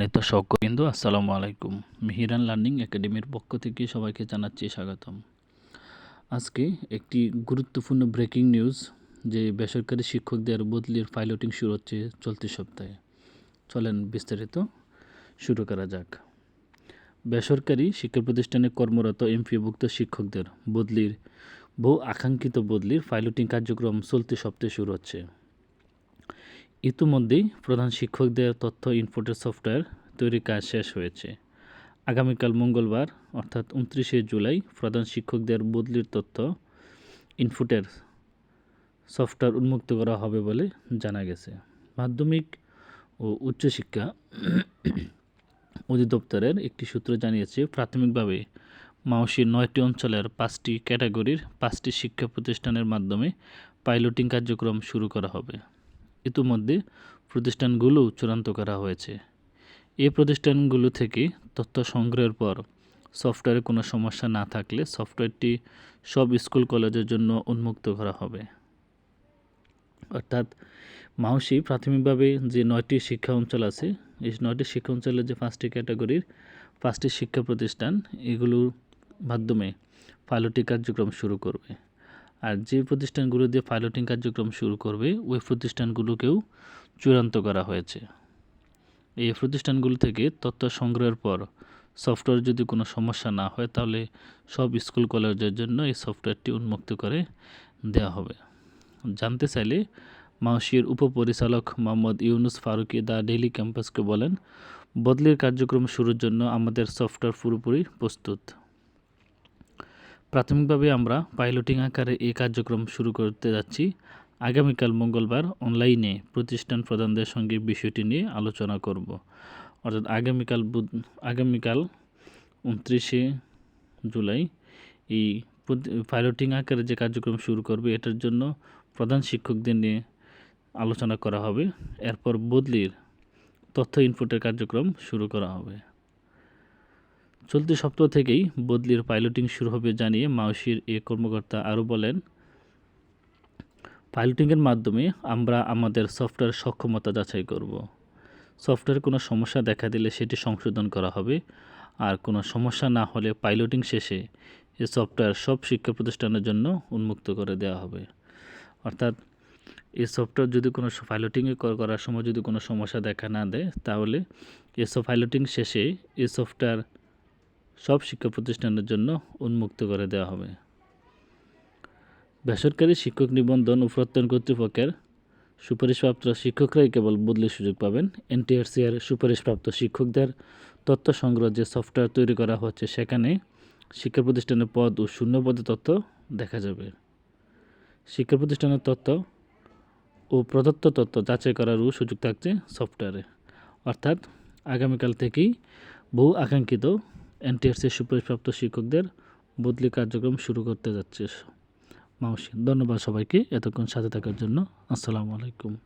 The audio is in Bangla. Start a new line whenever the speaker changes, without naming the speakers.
নেতা সকবিন্দু আসসালামু আলাইকুম। মিহিরান লার্নিং একাডেমির পক্ষ থেকে সবাইকে জানাচ্ছি স্বাগতম। আজকে একটি গুরুত্বপূর্ণ ব্রেকিং নিউজ, যে বেসরকারি শিক্ষকদের বদলির পাইলটিং শুরু হচ্ছে চলতি সপ্তাহে। চলেন বিস্তারিত শুরু করা যাক। বেসরকারি শিক্ষা প্রতিষ্ঠানে কর্মরত এমপিভুক্ত শিক্ষকদের বদলির, বহু আকাঙ্ক্ষিত বদলির পাইলটিং কার্যক্রম চলতি সপ্তাহে শুরু হচ্ছে। ইতিমধ্যেই প্রধান শিক্ষকদের তথ্য ইনপুটের সফটওয়্যার তৈরির কাজ শেষ হয়েছে। আগামীকাল মঙ্গলবার, অর্থাৎ উনত্রিশে জুলাই, প্রধান শিক্ষকদের বদলির তথ্য ইনপুটের সফটওয়্যার উন্মুক্ত করা হবে বলে জানা গেছে। মাধ্যমিক ও উচ্চশিক্ষা অধিদপ্তরের একটি সূত্র জানিয়েছে, প্রাথমিকভাবে মাওসির নয়টি অঞ্চলের পাঁচটি ক্যাটাগরির পাঁচটি শিক্ষা প্রতিষ্ঠানের মাধ্যমে পাইলটিং কার্যক্রম শুরু করা হবে। ইতিমধ্যে প্রতিষ্ঠানগুলো চূড়ান্ত করা হয়েছে। এই প্রতিষ্ঠানগুলো থেকে তথ্য সংগ্রহের পর সফটওয়্যারে কোনো সমস্যা না থাকলে সফটওয়্যারটি সব স্কুল কলেজের জন্য উন্মুক্ত করা হবে। অর্থাৎ মাউসি প্রাথমিকভাবে যে নয়টি শিক্ষা অঞ্চল আছে, এই নয়টি শিক্ষা অঞ্চলের যে পাঁচটি ক্যাটাগরির পাঁচটি শিক্ষা প্রতিষ্ঠান, এগুলোর মাধ্যমে পাইলটি কার্যক্রম শুরু করবে। আর যে প্রতিষ্ঠানগুলো দিয়ে পাইলটিং কার্যক্রম শুরু করবে, ওই প্রতিষ্ঠানগুলোকেও চূড়ান্ত করা হয়েছে। এই প্রতিষ্ঠানগুলো থেকে তথ্য সংগ্রহের পর সফটওয়্যার যদি কোনো সমস্যা না হয়, তাহলে সব স্কুল কলেজের জন্য এই সফটওয়্যারটি উন্মুক্ত করে দেওয়া হবে। জানতে চাইলে মাউসির উপপরিচালক মোহাম্মদ ইউনুস ফারুকি দ্য ডেইলি ক্যাম্পাসকে বলেন, বদলির কার্যক্রম শুরুর জন্য আমাদের সফটওয়্যার পুরোপুরি প্রস্তুত। প্রাথমিকভাবে আমরা পাইলটিং আকারে এই কার্যক্রম শুরু করতে যাচ্ছি। আগামীকাল মঙ্গলবার অনলাইনে প্রতিষ্ঠান প্রধানদের সঙ্গে বিষয়টি নিয়ে আলোচনা করব। অর্থাৎ আগামীকাল বুধ, আগামীকাল উনত্রিশে জুলাই এই পাইলটিং আকারে যে কার্যক্রম শুরু করবে, এটার জন্য প্রধান শিক্ষকদের নিয়ে আলোচনা করা হবে। এরপর বদলির তথ্য ইনপুটের কার্যক্রম শুরু করা হবে। চলতি সপ্তাহ থেকেই বদলির পাইলটিং শুরু হবে জানিয়ে মাউসির এ কর্মকর্তা আরও বলেন, পাইলটিংয়ের মাধ্যমে আমরা আমাদের সফটওয়্যার সক্ষমতা যাচাই করব। সফটওয়্যার কোনো সমস্যা দেখা দিলে সেটি সংশোধন করা হবে। আর কোনো সমস্যা না হলে পাইলটিং শেষে এ সফটওয়্যার সব শিক্ষা প্রতিষ্ঠানের জন্য উন্মুক্ত করে দেওয়া হবে। অর্থাৎ এই সফটওয়্যার যদি কোনো পাইলটিংয়ে করার সময় যদি কোনো সমস্যা দেখা না দেয়, তাহলে এসব পাইলটিং শেষে এই সফটওয়্যার সব শিক্ষা প্রতিষ্ঠানের জন্য উন্মুক্ত করে দেওয়া হবে। বেসরকারি শিক্ষক নিবন্ধন ও প্রত্যয়ন কর্তৃপক্ষের সুপারিশপ্রাপ্ত শিক্ষকরাই কেবল বদলির সুযোগ পাবেন। এনটিআরসিআর সুপারিশপ্রাপ্ত শিক্ষকদের তথ্য সংগ্রহ যে সফটওয়্যার তৈরি করা হচ্ছে, সেখানে শিক্ষা প্রতিষ্ঠানের পদ ও শূন্য পদের তথ্য দেখা যাবে। শিক্ষা প্রতিষ্ঠানের তথ্য ও প্রদত্ত তথ্য যাচাই করারও সুযোগ থাকছে সফটওয়্যারে। অর্থাৎ আগামীকাল থেকেই বহু আকাঙ্ক্ষিত এনটিআরসি সুপারিশপ্রাপ্ত শিক্ষকদের বদলি কার্যক্রম শুরু করতে যাচ্ছে মাউসি, ধন্যবাদ সবাইকে এতক্ষণ সাথে থাকার জন্য। আসসালামু আলাইকুম।